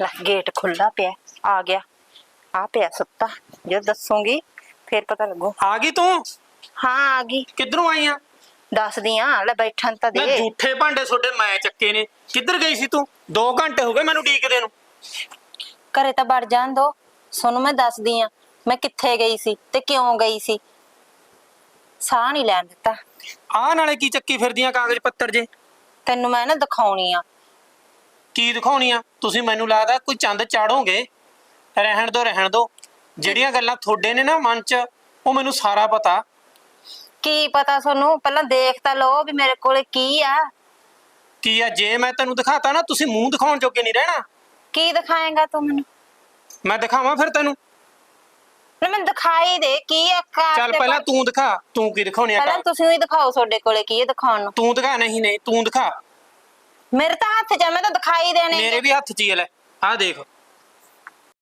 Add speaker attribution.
Speaker 1: ਲੈ ਗੇਟ ਖੁੱਲਾ ਪਿਆ ਆ ਗਿਆ। ਆ ਪਿਆ ਸੁੱਤਾ ਜੇ ਦੱਸੂਗੀ ਫੇਰ ਪਤਾ ਲੱਗੂ।
Speaker 2: ਆ ਗਈ ਤੂੰ?
Speaker 1: ਹਾਂ ਆ ਗਈ।
Speaker 2: ਕਿੱਧਰੋਂ ਆਈ ਆ?
Speaker 1: ਦੱਸਦੀ ਆ ਲੈ ਬੈਠਣ ਤਾਂ ਦੇ।
Speaker 2: ਝੂਠੇ ਭਾਂਡੇ ਤੁਹਾਡੇ ਮੈਂ ਚੱਕੇ ਨੇ। ਕਿੱਧਰ ਗਈ ਸੀ ਤੂੰ? 2 ਘੰਟੇ ਹੋ ਗਏ ਮੈਨੂੰ ਡੀਕਦੇ ਨੂੰ।
Speaker 1: ਘਰੇ ਤਾਂ ਵੜ ਜਾਣ ਦੋ। ਸੋਨੂੰ ਮੈਂ ਦੱਸਦੀ ਆ ਮੈਂ ਕਿੱਥੇ ਗਈ ਸੀ ਤੇ ਕਿਉਂ ਗਈ ਸੀ। ਸਾਹ ਨਹੀਂ ਲੈਣ ਦਿੱਤਾ।
Speaker 2: ਆਹ ਨਾਲੇ ਕੀ ਚੱਕੀ ਫਿਰਦੀਆਂ ਕਾਗਜ਼ ਪੱਤਰ ਜੇ।
Speaker 1: ਤੈਨੂੰ ਮੈਂ ਨਾ ਦਿਖਾਉਣੀ ਆ।
Speaker 2: ਕੀ ਦਿਖਾਉਣੀ ਆ? ਤੁਸੀਂ ਮੈਨੂੰ ਲੱਗਦਾ ਕੋਈ ਚੰਦ ਚਾੜੋਗੇ। ਰਹਿਣ ਦੋ ਰਹਿਣ ਦੋ। ਜਿਹੜੀਆਂ ਗੱਲਾਂ ਤੁਹਾਡੇ ਨੇ ਨਾ ਮਨ 'ਚ ਉਹ ਮੈਨੂੰ ਸਾਰਾ ਪਤਾ।
Speaker 1: ਕੀ ਪਤਾ ਤੁਹਾਨੂੰ? ਪਹਿਲਾਂ ਦੇਖ ਤਾਂ ਲਓ ਵੀ ਮੇਰੇ ਕੋਲੇ ਕੀ ਆ।
Speaker 2: ਕੀ ਆ? ਜੇ ਮੈਂ ਤੈਨੂੰ ਦਿਖਾਤਾ ਨਾ ਤੁਸੀਂ ਮੂੰਹ ਦਿਖਾਉਣ ਜੋਗੇ ਨਹੀਂ ਰਹਿਣਾ।
Speaker 1: ਕੀ ਦਿਖਾਏਗਾ ਤੂੰ ਮੈਨੂੰ?
Speaker 2: ਮੈਂ ਦਿਖਾਵਾਂ ਫਿਰ ਤੈਨੂੰ।
Speaker 1: ਨਾ ਮੈਨੂੰ ਦਿਖਾਈ ਦੇ ਕੀ ਆ ਕਾਰ
Speaker 2: ਚੱਲ
Speaker 1: ਤੇ
Speaker 2: ਪਹਿਲਾਂ ਤੂੰ ਦਿਖਾ। ਤੂੰ ਕੀ ਦਿਖਾਉਣੀ ਆ
Speaker 1: ਪਹਿਲਾਂ? ਤੁਸੀਂ ਹੀ ਦਿਖਾਓ ਤੁਹਾਡੇ ਕੋਲੇ ਕੀ ਹੈ ਦਿਖਾਉਣ ਨੂੰ।
Speaker 2: ਤੂੰ ਦਿਖਾ ਨਹੀਂ ਨਹੀਂ ਤੂੰ ਦਿਖਾ।
Speaker 1: ਮੇਰੇ ਤਾਂ ਹੱਥ 'ਚ ਆ, ਮੈਂ ਤਾਂ ਦਿਖਾਈ ਦੇਣੇ
Speaker 2: ਮੇਰੇ ਵੀ ਹੱਥ 'ਚ ਹੀ ਆ ਲੈ ਆਹ ਦੇਖ।